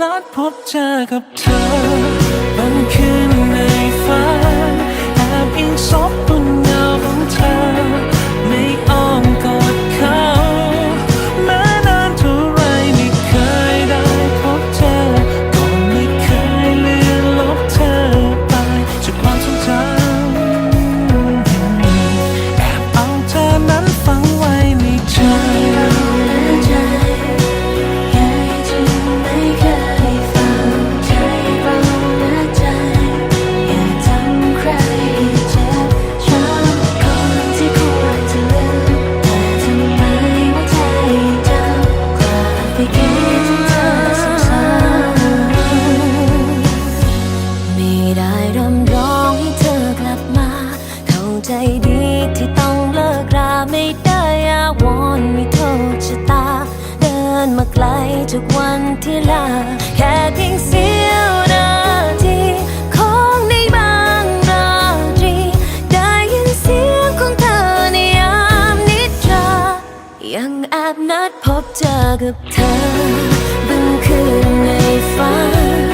นัดพบเจอกับเธอ บางคืนในฝัน ที่ต้องเลิกราไม่ได้อาวอนม่โทษชะตา เดินมาไกลทุกวันที่ลา แค่เพียงเสี้ยวนาทีของในบางราตรีได้ยินเสียงของเธอในยามนิทรายังแอบนัดพบเจอกับเธอบึงคืนในฝัน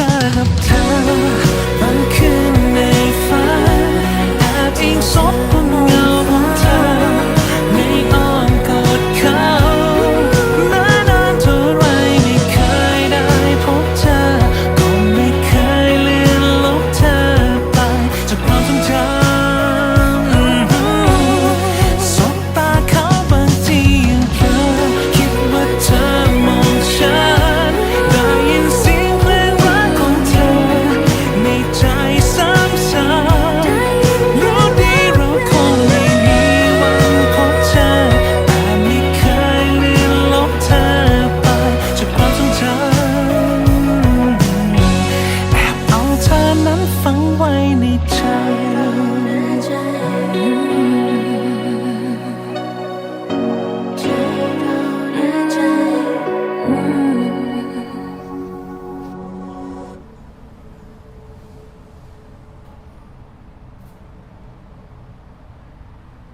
time